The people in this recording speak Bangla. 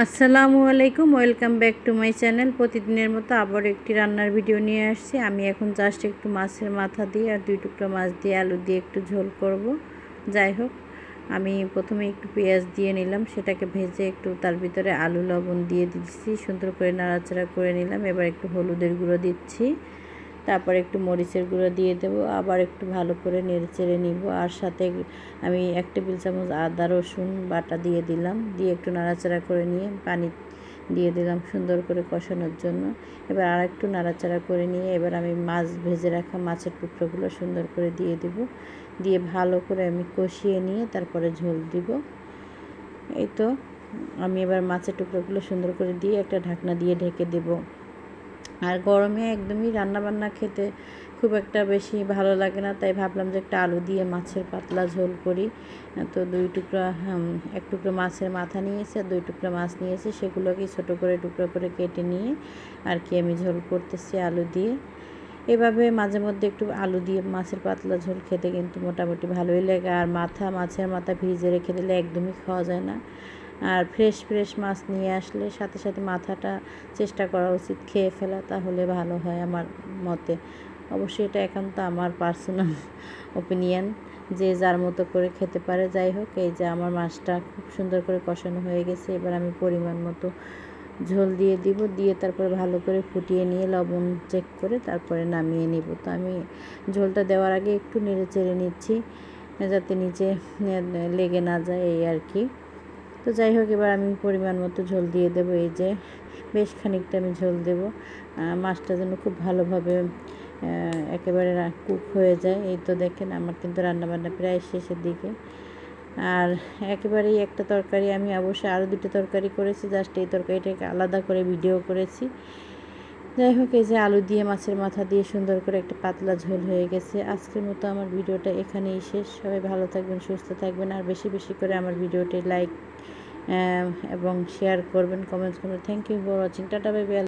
আসসালামু আলাইকুম, welcome back to my channel. প্রতিদিনের মতো আবার একটি রান্নার ভিডিও নিয়ে আসছি। আমি এখন জাস্ট একটু মাছের মাথা দিয়ে আর দুই টুকরো মাছ দিয়ে আলু দিয়ে একটু ঝোল করব। যাই হোক, আমি প্রথমে একটু পেঁয়াজ দিয়ে নিলাম। সেটাকে ভেজে একটু তার ভিতরে আলু, লবণ দিয়ে দিচ্ছি। সুন্দর করে নাড়াচাড়া করে নিলাম। এবার একটু হলুদের গুঁড়ো দিচ্ছি। তারপর একটু মরিচের গুঁড়ো দিয়ে দেবো, আবার একটু ভালো করে নেড়ে চেড়ে নিব। আর সাথে আমি এক টেবিল চামচ আদা, রসুন বাটা দিয়ে দিলাম, দিয়ে একটু নাড়াচাড়া করে নিয়ে পানি দিয়ে দিলাম সুন্দর করে কষানোর জন্য। এবার আর একটু নাড়াচাড়া করে নিয়ে এবার আমি মাছ ভেজে রাখা মাছের টুকরোগুলো সুন্দর করে দিয়ে দিব। দিয়ে ভালো করে আমি কষিয়ে নিয়ে তারপরে ঝোল দিব। এই তো, আমি এবার মাছের টুকরোগুলো সুন্দর করে দিয়ে একটা ঢাকনা দিয়ে ঢেকে দেবো। আর গরমে একদমই রান্নাবান্না খেতে খুব একটা বেশি ভালো লাগে না, তাই ভাবলাম যে একটা আলু দিয়ে মাছের পাতলা ঝোল করি। তো দুই টুকরা এক টুকরো মাছের মাথা নিয়েছি আর দুই টুকরো মাছ নিয়েছি, সেগুলোকে ছোটো করে টুকরো করে কেটে নিয়ে আর কি আমি ঝোল করতেছি আলু দিয়ে। এভাবে মাঝে মধ্যে একটু আলু দিয়ে মাছের পাতলা ঝোল খেতে কিন্তু মোটামুটি ভালোই লাগে, আর মাথা, মাছের মাথা ভিজে রেখে দিলে একদমই খাওয়া যায় না। আর ফ্রেশ ফ্রেশ মাছ নিয়ে আসলে সাথে সাথে মাথাটা চেষ্টা করা উচিত খেয়ে ফেলা, তাহলে ভালো হয় আমার মতে। অবশ্যই এটা একান্ত আমার পার্সোনাল ওপিনিয়ন যে যার মতো করে খেতে পারে। যাই হোক, এই যে আমার মাছটা খুব সুন্দর করে কষানো হয়ে গেছে, এবার আমি পরিমাণ মতো ঝোল দিয়ে দিব, দিয়ে তারপরে ভালো করে ফুটিয়ে নিয়ে লবণ চেক করে তারপরে নামিয়ে নিব। তো আমি ঝোলটা দেওয়ার আগে একটু নেড়ে চেড়ে নিচ্ছি, যাতে নিচে লেগে না যায়, এই আর কি। তো যাই হোক, এবার আমি পরিমাণ মতো ঝোল দিয়ে দেব। এই যে বেশ খানিকটা আমি ঝোল দেব। মাছটা যেন খুব ভালোভাবে একেবারে কুক হয়ে যায়। এই তো দেখেন, আমার কিন্তু রান্নাবান্না প্রায় শেষের দিকে। আর একেবারেই একটা তরকারি আমি অবশ্যই আরও দুটো তরকারি করেছি। জাস্ট এই তরকারিটাকে আলাদা করে ভিডিও করেছি। যাই হোক, এই যে আলু দিয়ে মাছের মাথা দিয়ে সুন্দর করে একটা পাতলা ঝোল হয়ে গেছে। আজকের মতো আমার ভিডিওটা এখানেই শেষ। সবাই ভালো থাকবেন, সুস্থ থাকবেন, আর বেশি বেশি করে আমার ভিডিওটি লাইক এবং শেয়ার করবেন কমেন্টস করবেন thank you for watching tata bye